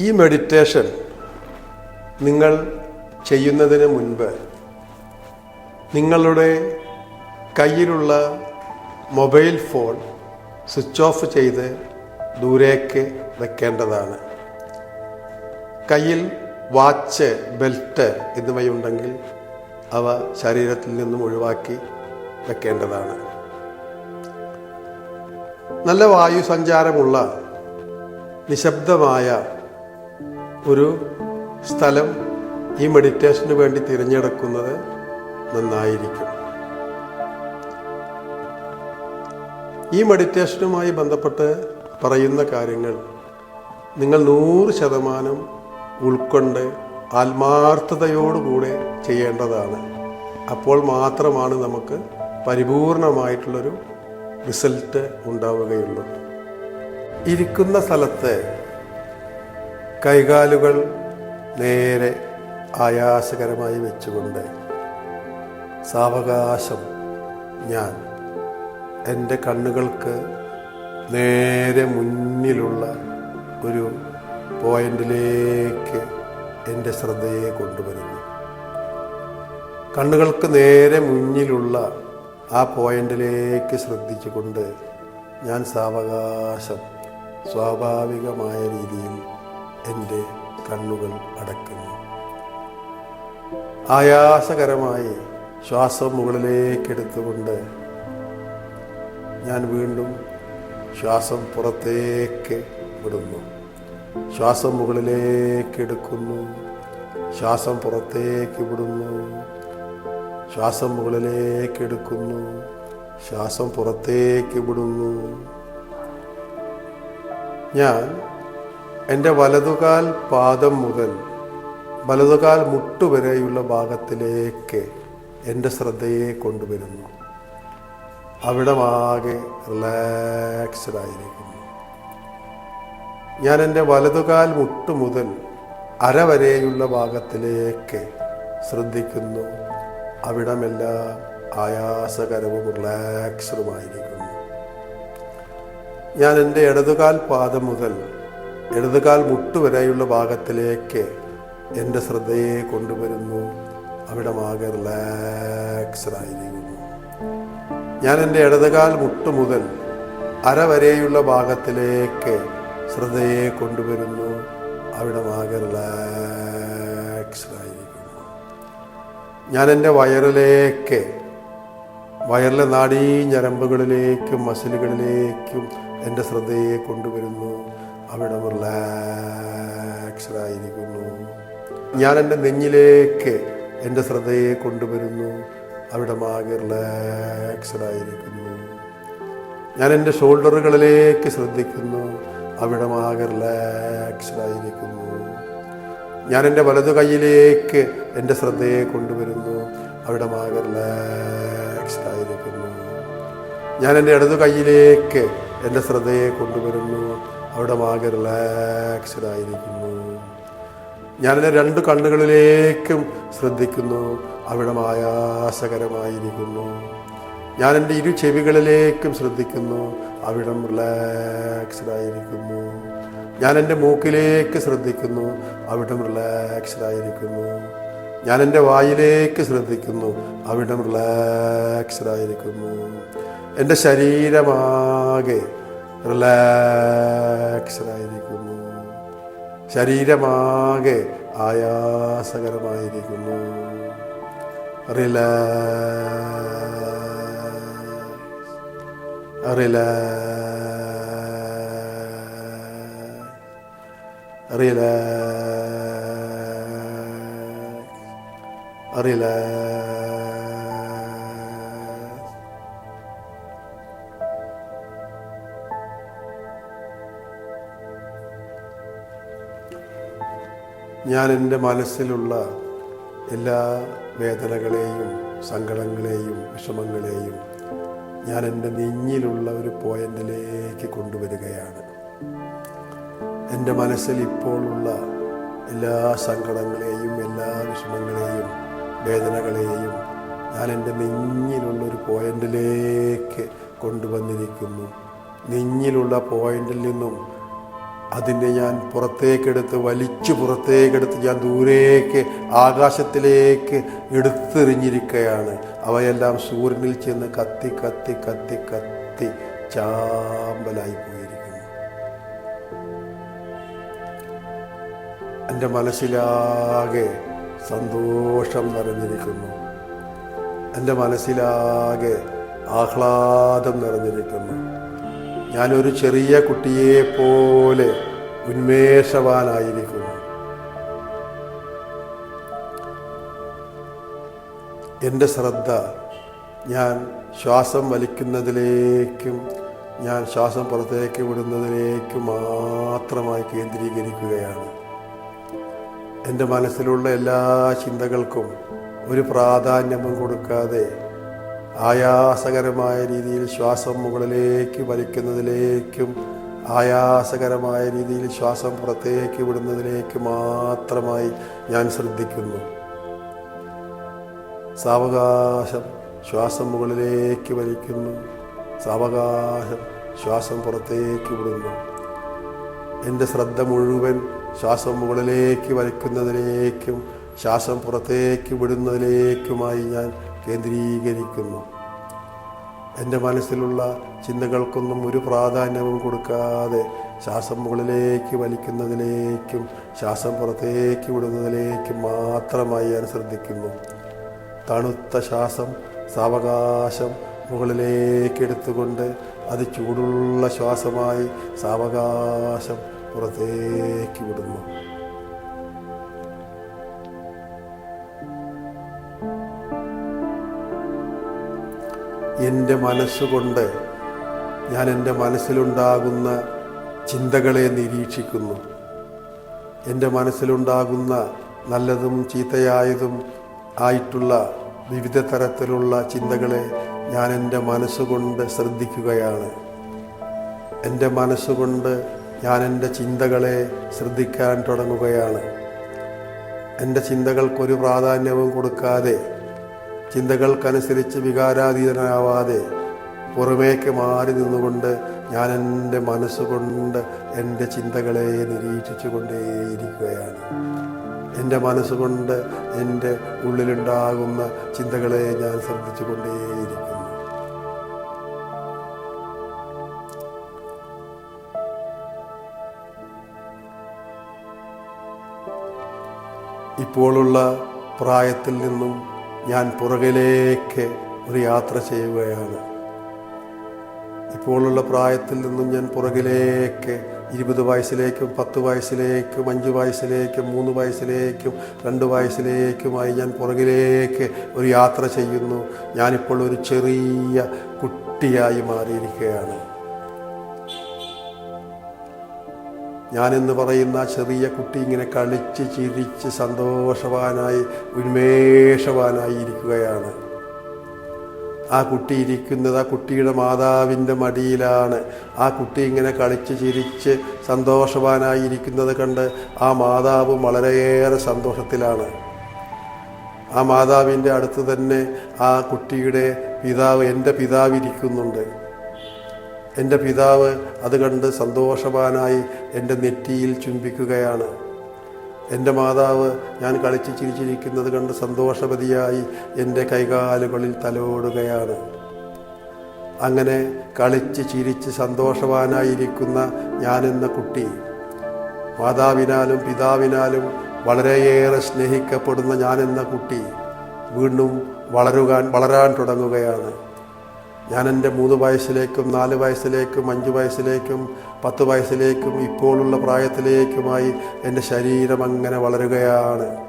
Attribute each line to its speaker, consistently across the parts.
Speaker 1: ഈ മെഡിറ്റേഷൻ നിങ്ങൾ ചെയ്യുന്നതിന് മുൻപ് നിങ്ങളുടെ കയ്യിലുള്ള മൊബൈൽ ഫോൺ സ്വിച്ച് ഓഫ് ചെയ്ത് ദൂരേക്ക് വെക്കേണ്ടതാണ്. കയ്യിൽ വാച്ച് ബെൽറ്റ് എന്നിവയുണ്ടെങ്കിൽ അവ ശരീരത്തിൽ നിന്നും ഒഴിവാക്കി വെക്കേണ്ടതാണ്. നല്ല വായു സഞ്ചാരമുള്ള നിശബ്ദമായ ഒരു സ്ഥലം ഈ മെഡിറ്റേഷന് വേണ്ടി തിരഞ്ഞെടുക്കുന്നത് നന്നായിരിക്കും. ഈ മെഡിറ്റേഷനുമായി ബന്ധപ്പെട്ട് പറയുന്ന കാര്യങ്ങൾ നിങ്ങൾ നൂറ് ശതമാനം ഉൾക്കൊണ്ട് ആത്മാർത്ഥതയോടുകൂടെ ചെയ്യേണ്ടതാണ്. അപ്പോൾ മാത്രമാണ് നമുക്ക് പരിപൂർണമായിട്ടുള്ളൊരു റിസൾട്ട് ഉണ്ടാവുകയുള്ളൂ. ഇരിക്കുന്ന സ്ഥലത്ത് കൈകാലുകൾ നേരെ ആയാസകരമായി വെച്ചുകൊണ്ട് സാവകാശം ഞാൻ എന്റെ കണ്ണുകൾക്ക് നേരെ മുന്നിലുള്ള ഒരു പോയിന്റിലേക്ക് എന്റെ ശ്രദ്ധയെ കൊണ്ടുവരുന്നു. കണ്ണുകൾക്ക് നേരെ മുന്നിലുള്ള ആ പോയിന്റിലേക്ക് ശ്രദ്ധിച്ചുകൊണ്ട് ഞാൻ സാവകാശം സ്വാഭാവികമായ രീതിയിൽ എന്റെ കണ്ണുകൾ അടക്കുന്നു. ആയാസകരമായി ശ്വാസം മുകളിലേക്ക് എടുത്തുകൊണ്ട് ഞാൻ വീണ്ടും ശ്വാസം പുറത്തേക്ക് വിടുന്നു. ശ്വാസം മുകളിലേക്ക് എടുക്കുന്നു ശ്വാസം പുറത്തേക്ക് വിടുന്നു. ശ്വാസം മുകളിലേക്ക് എടുക്കുന്നു ശ്വാസം പുറത്തേക്ക് വിടുന്നു. ഞാൻ എന്റെ വലതുകാൽ പാദം മുതൽ വലതുകാൽ മുട്ടുവരെയുള്ള ഭാഗത്തിലേക്ക് എന്റെ ശ്രദ്ധയെ കൊണ്ടുവരുന്നു. അവിടെ ആകെ റിലാക്സ്ഡ് ആയിരിക്കുന്നു. ഞാൻ എന്റെ വലതുകാൽ മുട്ടു മുതൽ അര വരെയുള്ള ഭാഗത്തിലേക്ക് ശ്രദ്ധിക്കുന്നു. അവിടമെല്ലാം ആയാസകരവും റിലാക്സ്ഡുമായിരിക്കുന്നു ഞാൻ എന്റെ ഇടതുകാൽ പാദം മുതൽ ഇടതുകാൽ മുട്ടുവരെയുള്ള ഭാഗത്തിലേക്ക് എന്റെ ശ്രദ്ധയെ കൊണ്ടുവരുന്നു. അവിടമാകെ ആകെ റിലാക്സ്ഡായിരിക്കുന്നു. ഞാൻ എന്റെ ഇടതുകാൽ മുട്ട് മുതൽ അര വരെയുള്ള ഭാഗത്തിലേക്ക് ശ്രദ്ധയെ കൊണ്ടുവരുന്നു. അവിടമാകെ ആകെ റിലാക്സ്ഡായിരിക്കുന്നു. ഞാൻ എന്റെ വയറിലേക്ക് വയറിലെ നാടീ ഞരമ്പുകളിലേക്കും മസിലുകളിലേക്കും എന്റെ ശ്രദ്ധയെ കൊണ്ടുവരുന്നു. അവിടം റിലാക്സ്ഡായിരിക്കുന്നു ഞാൻ എന്റെ നെഞ്ഞിലേക്ക് എന്റെ ശ്രദ്ധയെ കൊണ്ടുവരുന്നു. അവിടമാകെ ആകെ ആയിരിക്കുന്നു ഞാൻ എന്റെ ഷോൾഡറുകളിലേക്ക് ശ്രദ്ധിക്കുന്നു. അവിടമാകെ ആകെ ആയിരിക്കുന്നു ഞാൻ എന്റെ വലതു കൈയിലേക്ക് എന്റെ ശ്രദ്ധയെ കൊണ്ടുവരുന്നു. അവിടമാകെ ആകെ ആയിരിക്കുന്നു ഞാൻ എന്റെ ഇടതു കൈയിലേക്ക് എന്റെ ശ്രദ്ധയെ കൊണ്ടുവരുന്നു. അവിടമാകെ റിലാക്സ്ഡ് ആയിരിക്കുന്നു. ഞാൻ എന്റെ രണ്ട് കണ്ണുകളിലേക്കും ശ്രദ്ധിക്കുന്നു. അവിടെ ആയാസകരമായിരിക്കുന്നു ഞാൻ എന്റെ ഇരു ചെവികളിലേക്കും ശ്രദ്ധിക്കുന്നു. അവിടം റിലാക്സ്ഡ് ആയിരിക്കുന്നു. ഞാൻ എന്റെ മൂക്കിലേക്ക് ശ്രദ്ധിക്കുന്നു. അവിടം റിലാക്സ്ഡ് ആയിരിക്കുന്നു. ഞാൻ എന്റെ വായിലേക്ക് ശ്രദ്ധിക്കുന്നു. അവിടം റിലാക്സ്ഡ് ആയിരിക്കുന്നു. എന്റെ ശരീരമാകെ റിലാക്സ്ഡ് ആയിരിക്കുന്നു ശരീരമാകെ ആയാസകരമായിരിക്കുന്നു. Relax relax relax relax. ഞാൻ എന്റെ മനസ്സിലുള്ള എല്ലാ വേദനകളെയും സങ്കടങ്ങളെയും വിഷമങ്ങളെയും ഞാൻ എന്റെ നെഞ്ഞിലുള്ള ഒരു പോയിന്റിലേക്ക് കൊണ്ടുവരികയാണ്. എന്റെ മനസ്സിൽ ഇപ്പോഴുള്ള എല്ലാ സങ്കടങ്ങളെയും എല്ലാ വിഷമങ്ങളെയും വേദനകളെയും ഞാൻ എന്റെ നെഞ്ഞിലുള്ള ഒരു പോയിന്റിലേക്ക് കൊണ്ടുവന്നിരിക്കുന്നു. നെഞ്ഞിലുള്ള പോയിന്റിൽ നിന്നും അതിനെ ഞാൻ പുറത്തേക്കെടുത്ത് വലിച്ചു പുറത്തേക്കെടുത്ത് ഞാൻ ദൂരേക്ക് ആകാശത്തിലേക്ക് എടുത്തെറിഞ്ഞിരിക്കുകയാണ് അവയെല്ലാം സൂര്യനിൽ ചെന്ന് കത്തി കത്തി കത്തി കത്തി ചാമ്പലായി പോയിരിക്കുന്നു. എന്റെ മനസ്സിലാകെ സന്തോഷം നിറഞ്ഞിരിക്കുന്നു. എന്റെ മനസ്സിലാകെ ആഹ്ലാദം നിറഞ്ഞിരിക്കുന്നു. ഞാനൊരു ചെറിയ കുട്ടിയെ പോലെ ഉന്മേഷവാനായിരിക്കുന്നു. എന്റെ ശ്രദ്ധ ഞാൻ ശ്വാസം വലിക്കുന്നതിലേക്കും ഞാൻ ശ്വാസം പുറത്തേക്ക് വിടുന്നതിലേക്കും മാത്രമായി കേന്ദ്രീകരിക്കുകയാണ്. എന്റെ മനസ്സിലുള്ള എല്ലാ ചിന്തകൾക്കും ഒരു പ്രാധാന്യവും കൊടുക്കാതെ ആയാസകരമായ രീതിയിൽ ശ്വാസം മുകളിലേക്ക് വലിക്കുന്നതിലേക്കും ആയാസകരമായ രീതിയിൽ ശ്വാസം പുറത്തേക്ക് വിടുന്നതിലേക്ക് മാത്രമായി ഞാൻ ശ്രദ്ധിക്കുന്നു. സാവകാശം ശ്വാസം മുകളിലേക്ക് വലിക്കുന്നു. സാവകാശം ശ്വാസം പുറത്തേക്ക് വിടുന്നു. എന്റെ ശ്രദ്ധ മുഴുവൻ ശ്വാസം മുകളിലേക്ക് വലിക്കുന്നതിലേക്കും ശ്വാസം പുറത്തേക്ക് വിടുന്നതിലേക്കുമായി ഞാൻ കേന്ദ്രീകരിക്കുന്നു. എന്റെ മനസ്സിലുള്ള ചിന്തകൾക്കൊന്നും ഒരു പ്രാധാന്യവും കൊടുക്കാതെ ശ്വാസം മുകളിലേക്ക് വലിക്കുന്നതിലേക്കും ശ്വാസം പുറത്തേക്ക് വിടുന്നതിലേക്കും മാത്രമായി ഞാൻ ശ്രദ്ധിക്കുന്നു. തണുത്ത ശ്വാസം സാവകാശം മുകളിലേക്ക് എടുത്തുകൊണ്ട് അത് ചൂടുള്ള ശ്വാസമായി സാവകാശം പുറത്തേക്ക് വിടുന്നു. എന്റെ മനസ്സുകൊണ്ട് ഞാൻ എന്റെ മനസ്സിലുണ്ടാകുന്ന ചിന്തകളെ നിരീക്ഷിക്കുന്നു. എന്റെ മനസ്സിലുണ്ടാകുന്ന നല്ലതും ചീത്തയായതും ആയിട്ടുള്ള വിവിധ തരത്തിലുള്ള ചിന്തകളെ ഞാൻ എന്റെ മനസ്സുകൊണ്ട് ശ്രദ്ധിക്കുകയാണ്. എന്റെ മനസ്സുകൊണ്ട് ഞാൻ എന്റെ ചിന്തകളെ ശ്രദ്ധിക്കാൻ തുടങ്ങുകയാണ്. എന്റെ ചിന്തകൾക്കൊരു പ്രാധാന്യവും കൊടുക്കാതെ ചിന്തകൾക്കനുസരിച്ച് വികാരാതീതനാവാതെ പുറമേക്ക് മാറി നിന്നുകൊണ്ട് ഞാൻ എന്റെ മനസ്സുകൊണ്ട് എന്റെ ചിന്തകളെ നിരീക്ഷിച്ചു കൊണ്ടേയിരിക്കുകയാണ് എന്റെ മനസ്സുകൊണ്ട് എന്റെ ഉള്ളിലുണ്ടാകുന്ന ചിന്തകളെ ഞാൻ ശ്രദ്ധിച്ചു കൊണ്ടേയിരിക്കുന്നു ഇപ്പോഴുള്ള പ്രായത്തിൽ നിന്നും ഞാൻ പുറകിലേക്ക് ഒരു യാത്ര ചെയ്യുകയാണ്. ഇപ്പോഴുള്ള പ്രായത്തിൽ നിന്നും ഞാൻ പുറകിലേക്ക് ഇരുപത് വയസ്സിലേക്കും പത്ത് വയസ്സിലേക്കും അഞ്ച് വയസ്സിലേക്കും മൂന്ന് വയസ്സിലേക്കും രണ്ട് വയസ്സിലേക്കുമായി ഞാൻ പുറകിലേക്ക് ഒരു യാത്ര ചെയ്യുന്നു. ഞാനിപ്പോൾ ഒരു ചെറിയ കുട്ടിയായി മാറിയിരിക്കുകയാണ്. ഞാനെന്ന് പറയുന്ന ചെറിയ കുട്ടി ഇങ്ങനെ കളിച്ച് ചിരിച്ച് സന്തോഷവാനായി ഉന്മേഷവാനായി ഇരിക്കുകയാണ് ആ കുട്ടി ഇരിക്കുന്നത് ആ കുട്ടിയുടെ മാതാവിന്റെ മടിയിലാണ്. ആ കുട്ടി ഇങ്ങനെ കളിച്ച് ചിരിച്ച് സന്തോഷവാനായി ഇരിക്കുന്നത് കണ്ട് ആ മാതാവ് വളരെയേറെ സന്തോഷത്തിലാണ്. ആ മാതാവിന്റെ അടുത്ത് തന്നെ ആ കുട്ടിയുടെ പിതാവ് എന്റെ പിതാവ് ഇരിക്കുന്നുണ്ട് എന്റെ പിതാവ് അത് കണ്ട് സന്തോഷവാനായി എന്റെ നെറ്റിയിൽ ചുംബിക്കുകയാണ്. എന്റെ മാതാവ് ഞാൻ കളിച്ച് ചിരിച്ചിരിക്കുന്നത് കണ്ട് സന്തോഷവതിയായി എന്റെ കൈകാലുകളിൽ തലോടുകയാണ്. അങ്ങനെ കളിച്ച് ചിരിച്ച് സന്തോഷവാനായിരിക്കുന്ന ഞാനെന്ന കുട്ടി മാതാവിനാലും പിതാവിനാലും വളരെയേറെ സ്നേഹിക്കപ്പെടുന്ന ഞാനെന്ന കുട്ടി വീണ്ടും വളരുവാൻ വളരാൻ തുടങ്ങുകയാണ്. ഞാൻ എന്റെ മൂന്ന് വയസ്സിലേക്കും നാല് വയസ്സിലേക്കും അഞ്ച് വയസ്സിലേക്കും പത്ത് വയസ്സിലേക്കും ഇപ്പോഴുള്ള പ്രായത്തിലേക്കുമായി എന്റെ ശരീരം അങ്ങനെ വളരുകയാണ്.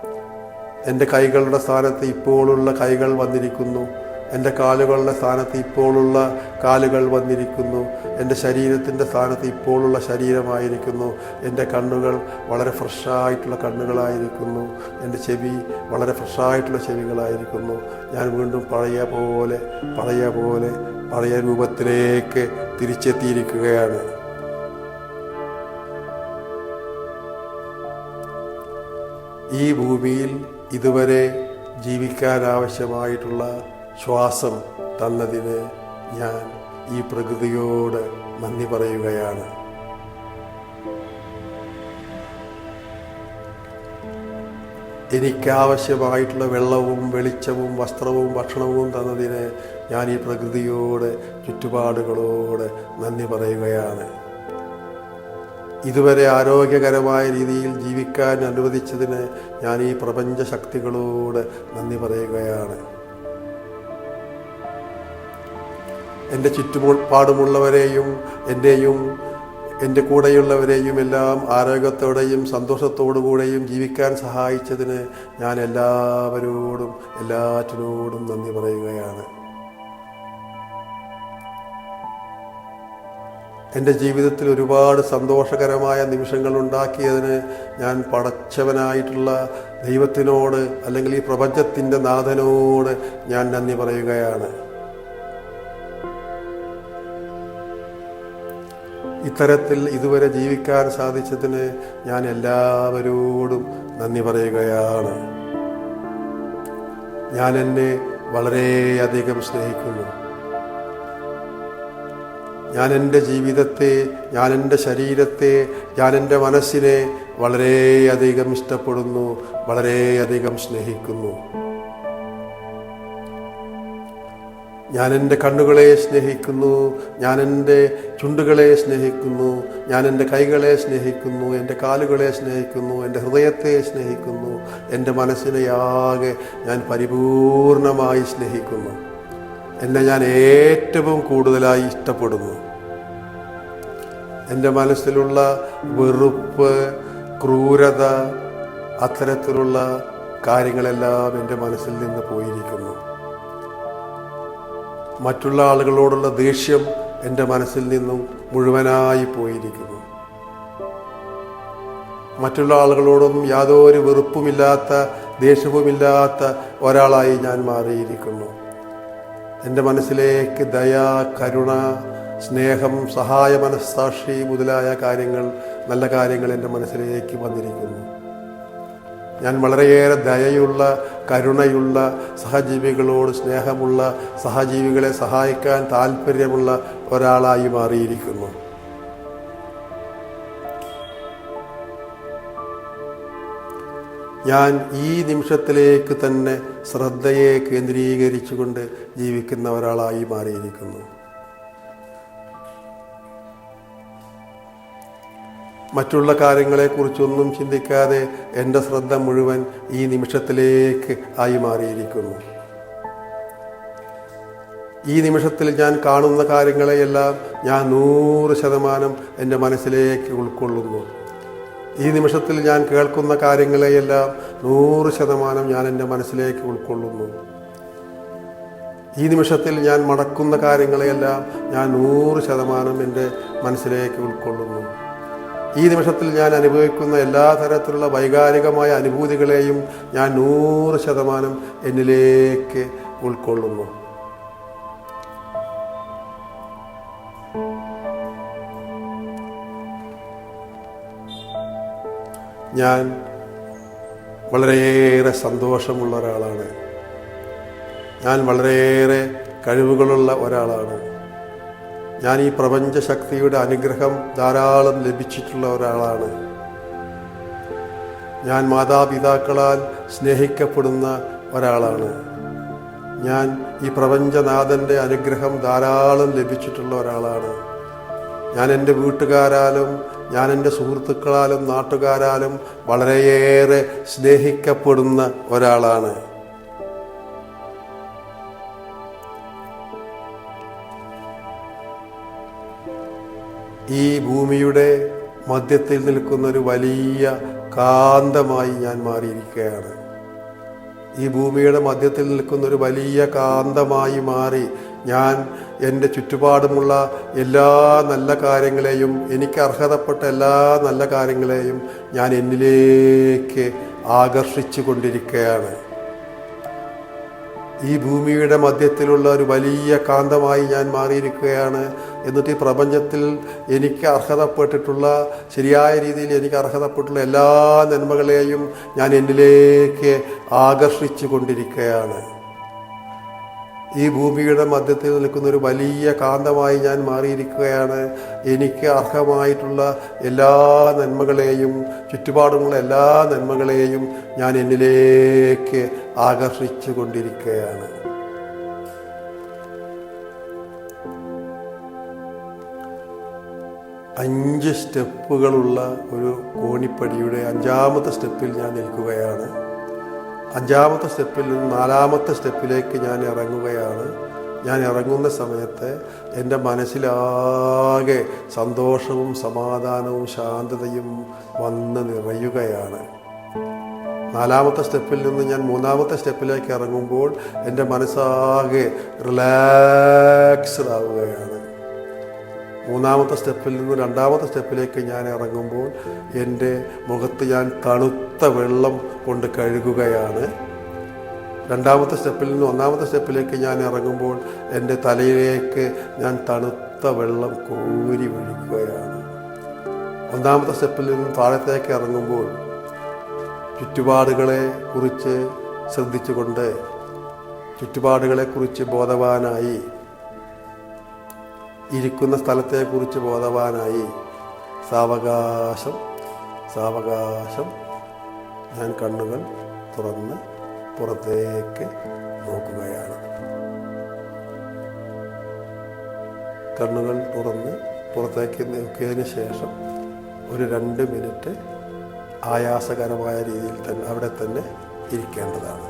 Speaker 1: എന്റെ കൈകളുടെ സ്ഥാനത്ത് ഇപ്പോഴുള്ള കൈകൾ വന്നിരിക്കുന്നു. എന്റെ കാലുകളുടെ സ്ഥാനത്ത് ഇപ്പോഴുള്ള കാലുകൾ വന്നിരിക്കുന്നു. എന്റെ ശരീരത്തിന്റെ സ്ഥാനത്ത് ഇപ്പോഴുള്ള ശരീരമായിരിക്കുന്നു. എന്റെ കണ്ണുകൾ വളരെ ഫ്രഷായിട്ടുള്ള കണ്ണുകളായിരിക്കുന്നു. എന്റെ ചെവി വളരെ ഫ്രഷായിട്ടുള്ള ചെവികളായിരിക്കുന്നു. ഞാൻ വീണ്ടും പഴയ പോലെ പഴയ പോലെ പഴയ രൂപത്തിലേക്ക് തിരിച്ചെത്തിയിരിക്കുകയാണ്. ഈ ഭൂമിയിൽ ഇതുവരെ ജീവിക്കാൻ ആവശ്യമായിട്ടുള്ള ശ്വാസം തന്നതിന് ഞാൻ ഈ പ്രകൃതിയോട് നന്ദി പറയുകയാണ്. എനിക്കാവശ്യമായിട്ടുള്ള വെള്ളവും വെളിച്ചവും വസ്ത്രവും ഭക്ഷണവും തന്നതിന് ഞാൻ ഈ പ്രകൃതിയോട് ചുറ്റുപാടുകളോട് നന്ദി പറയുകയാണ്. ഇതുവരെ ആരോഗ്യകരമായ രീതിയിൽ ജീവിക്കാൻ അനുവദിച്ചതിന് ഞാൻ ഈ പ്രപഞ്ച ശക്തികളോട് നന്ദി പറയുകയാണ്. എന്റെ ചുറ്റുപാടുമുള്ളവരെയും എന്റെയും എന്റെ കൂടെയുള്ളവരെയും എല്ലാം ആരോഗ്യത്തോടെയും സന്തോഷത്തോടുകൂടെയും ജീവിക്കാൻ സഹായിച്ചതിന് ഞാൻ എല്ലാവരോടും എല്ലാറ്റിനോടും നന്ദി പറയുകയാണ്. എന്റെ ജീവിതത്തിൽ ഒരുപാട് സന്തോഷകരമായ നിമിഷങ്ങൾ ഉണ്ടാക്കിയതിന് ഞാൻ പടച്ചവനായിട്ടുള്ള ദൈവത്തിനോട് അല്ലെങ്കിൽ ഈ പ്രപഞ്ചത്തിന്റെ നാഥനോട് ഞാൻ നന്ദി പറയുകയാണ്. ഇത്തരത്തിൽ ഇതുവരെ ജീവിക്കാൻ സാധിച്ചതിന് ഞാൻ എല്ലാവരോടും നന്ദി പറയുകയാണ്. ഞാൻ എന്നെ വളരെയധികം സ്നേഹിക്കുന്നു. ഞാൻ എന്റെ ജീവിതത്തെ ഞാൻ എന്റെ ശരീരത്തെ ഞാൻ എന്റെ മനസ്സിനെ വളരെയധികം ഇഷ്ടപ്പെടുന്നു വളരെയധികം സ്നേഹിക്കുന്നു. ഞാൻ എന്റെ കണ്ണുകളെ സ്നേഹിക്കുന്നു ഞാൻ എന്റെ ചുണ്ടുകളെ സ്നേഹിക്കുന്നു ഞാൻ എന്റെ കൈകളെ സ്നേഹിക്കുന്നു എന്റെ കാലുകളെ സ്നേഹിക്കുന്നു എന്റെ ഹൃദയത്തെ സ്നേഹിക്കുന്നു എന്റെ മനസ്സിനെയാകെ ഞാൻ പരിപൂർണമായി സ്നേഹിക്കുന്നു. എന്നെ ഞാൻ ഏറ്റവും കൂടുതലായി ഇഷ്ടപ്പെടുന്നു. എന്റെ മനസ്സിലുള്ള വെറുപ്പ് ക്രൂരത അത്തരത്തിലുള്ള കാര്യങ്ങളെല്ലാം എന്റെ മനസ്സിൽ നിന്ന് പോയിരിക്കുന്നു. മറ്റുള്ള ആളുകളോടുള്ള ദേഷ്യം എന്റെ മനസ്സിൽ നിന്നും മുഴുവനായി പോയിരിക്കുന്നു. മറ്റുള്ള ആളുകളോടൊന്നും യാതൊരു വെറുപ്പുമില്ലാത്ത ദേഷ്യവുമില്ലാത്ത ഒരാളായി ഞാൻ മാറിയിരിക്കുന്നു. എന്റെ മനസ്സിലേക്ക് ദയ കരുണ സ്നേഹം സഹായ മനസ്സാക്ഷി മുതലായ കാര്യങ്ങൾ നല്ല കാര്യങ്ങൾ എന്റെ മനസ്സിലേക്ക് വന്നിരിക്കുന്നു. ഞാൻ വളരെയേറെ ദയയുള്ള കരുണയുള്ള സഹജീവികളോട് സ്നേഹമുള്ള സഹജീവികളെ സഹായിക്കാൻ താല്പര്യമുള്ള ഒരാളായി മാറിയിരിക്കുന്നു. ഞാൻ ഈ നിമിഷത്തിലേക്ക് തന്നെ ശ്രദ്ധയെ കേന്ദ്രീകരിച്ചുകൊണ്ട് ജീവിക്കുന്ന ഒരാളായി മാറിയിരിക്കുന്നു. മറ്റുള്ള കാര്യങ്ങളെക്കുറിച്ചൊന്നും ചിന്തിക്കാതെ എന്റെ ശ്രദ്ധ മുഴുവൻ ഈ നിമിഷത്തിലേക്ക് ആയി മാറിയിരിക്കുന്നു. ഈ നിമിഷത്തിൽ ഞാൻ കാണുന്ന കാര്യങ്ങളെയെല്ലാം ഞാൻ നൂറ് ശതമാനം എന്റെ മനസ്സിലേക്ക് ഉൾക്കൊള്ളുന്നു. ഈ നിമിഷത്തിൽ ഞാൻ കേൾക്കുന്ന കാര്യങ്ങളെയെല്ലാം നൂറ് ശതമാനം ഞാൻ എന്റെ മനസ്സിലേക്ക് ഉൾക്കൊള്ളുന്നു. ഈ നിമിഷത്തിൽ ഞാൻ മടക്കുന്ന കാര്യങ്ങളെയെല്ലാം ഞാൻ നൂറ് ശതമാനം എന്റെ മനസ്സിലേക്ക് ഉൾക്കൊള്ളുന്നു. ഈ നിമിഷത്തിൽ ഞാൻ അനുഭവിക്കുന്ന എല്ലാ തരത്തിലുള്ള വൈകാരികമായ അനുഭൂതികളെയും ഞാൻ നൂറ് ശതമാനം എന്നിലേക്ക് ഉൾക്കൊള്ളുന്നു. ഞാൻ വളരെയേറെ സന്തോഷമുള്ള ഒരാളാണ്. ഞാൻ വളരെയേറെ കഴിവുകളുള്ള ഒരാളാണ്. ഞാൻ ഈ പ്രപഞ്ച ശക്തിയുടെ അനുഗ്രഹം ധാരാളം ലഭിച്ചിട്ടുള്ള ഒരാളാണ്. ഞാൻ മാതാപിതാക്കളാൽ സ്നേഹിക്കപ്പെടുന്ന ഒരാളാണ്. ഞാൻ ഈ പ്രപഞ്ചനാഥന്റെ അനുഗ്രഹം ധാരാളം ലഭിച്ചിട്ടുള്ള ഒരാളാണ്. ഞാൻ എന്റെ വീട്ടുകാരാലും ഞാൻ എന്റെ സുഹൃത്തുക്കളാലും നാട്ടുകാരാലും വളരെയേറെ സ്നേഹിക്കപ്പെടുന്ന ഒരാളാണ്. ഈ ഭൂമിയുടെ മധ്യത്തിൽ നിൽക്കുന്ന ഒരു വലിയ കാന്തമായി ഞാൻ മാറിയിരിക്കുകയാണ്. ഈ ഭൂമിയുടെ മധ്യത്തിൽ നിൽക്കുന്ന ഒരു വലിയ കാന്തമായി മാറി ഞാൻ എന്റെ ചുറ്റുപാടുമുള്ള എല്ലാ നല്ല കാര്യങ്ങളെയും എനിക്ക് അർഹതപ്പെട്ട എല്ലാ നല്ല കാര്യങ്ങളെയും ഞാൻ എന്നിലേക്ക് ആകർഷിച്ചു കൊണ്ടിരിക്കുകയാണ്. ഈ ഭൂമിയുടെ മധ്യത്തിലുള്ള ഒരു വലിയ കാന്തമായി ഞാൻ മാറിയിരിക്കുകയാണ് എന്നിട്ട് ഈ പ്രപഞ്ചത്തിൽ എനിക്ക് അർഹതപ്പെട്ടിട്ടുള്ള ശരിയായ രീതിയിൽ എനിക്ക് അർഹതപ്പെട്ടുള്ള എല്ലാ നന്മകളെയും ഞാൻ എന്നിലേക്ക് ആകർഷിച്ചു കൊണ്ടിരിക്കുകയാണ് ഈ ഭൂമിയുടെ മധ്യത്തിൽ നിൽക്കുന്ന ഒരു വലിയ കാന്തമായി ഞാൻ മാറിയിരിക്കുകയാണ്. എനിക്ക് അർഹമായിട്ടുള്ള എല്ലാ നന്മകളെയും ചുറ്റുപാടുമുള്ള എല്ലാ നന്മകളെയും ഞാൻ എന്നിലേക്ക് ആകർഷിച്ചു കൊണ്ടിരിക്കുകയാണ് അഞ്ച് സ്റ്റെപ്പുകളുള്ള ഒരു കോണിപ്പടിയുടെ അഞ്ചാമത്തെ സ്റ്റെപ്പിൽ ഞാൻ നിൽക്കുകയാണ്. അഞ്ചാമത്തെ സ്റ്റെപ്പിൽ നിന്ന് നാലാമത്തെ സ്റ്റെപ്പിലേക്ക് ഞാൻ ഇറങ്ങുകയാണ്. ഞാൻ ഇറങ്ങുന്ന സമയത്ത് എന്റെ മനസ്സിലാകെ സന്തോഷവും സമാധാനവും ശാന്തതയും വന്ന് നിറയുകയാണ്. നാലാമത്തെ സ്റ്റെപ്പിൽ നിന്ന് ഞാൻ മൂന്നാമത്തെ സ്റ്റെപ്പിലേക്ക് ഇറങ്ങുമ്പോൾ എന്റെ മനസ്സാകെ റിലാക്സ്ഡ് ആവുകയാണ്. മൂന്നാമത്തെ സ്റ്റെപ്പിൽ നിന്ന് രണ്ടാമത്തെ സ്റ്റെപ്പിലേക്ക് ഞാൻ ഇറങ്ങുമ്പോൾ എന്റെ മുഖത്ത് ഞാൻ തണുത്ത വെള്ളം കൊണ്ട് കഴുകുകയാണ്. രണ്ടാമത്തെ സ്റ്റെപ്പിൽ നിന്ന് ഒന്നാമത്തെ സ്റ്റെപ്പിലേക്ക് ഞാൻ ഇറങ്ങുമ്പോൾ എന്റെ തലയിലേക്ക് ഞാൻ തണുത്ത വെള്ളം കോരി ഒഴിക്കുകയാണ് ഒന്നാമത്തെ സ്റ്റെപ്പിൽ നിന്ന് താഴത്തേക്ക് ഇറങ്ങുമ്പോൾ ചുറ്റുപാടുകളെ കുറിച്ച് ശ്രദ്ധിച്ചുകൊണ്ട് ചുറ്റുപാടുകളെക്കുറിച്ച് ബോധവാനായി ഇരിക്കുന്ന സ്ഥലത്തെക്കുറിച്ച് ബോധവാനായി. സാവകാശം സാവകാശം. ഞാൻ കണ്ണുകൾ തുറന്ന് പുറത്തേക്ക് നോക്കുകയാണ്. കണ്ണുകൾ തുറന്ന് പുറത്തേക്ക് നോക്കിയതിന് ശേഷം ഒരു രണ്ട് മിനിറ്റ് ആയാസകരമായ രീതിയിൽ തന്നെ അവിടെ തന്നെ ഇരിക്കേണ്ടതാണ്.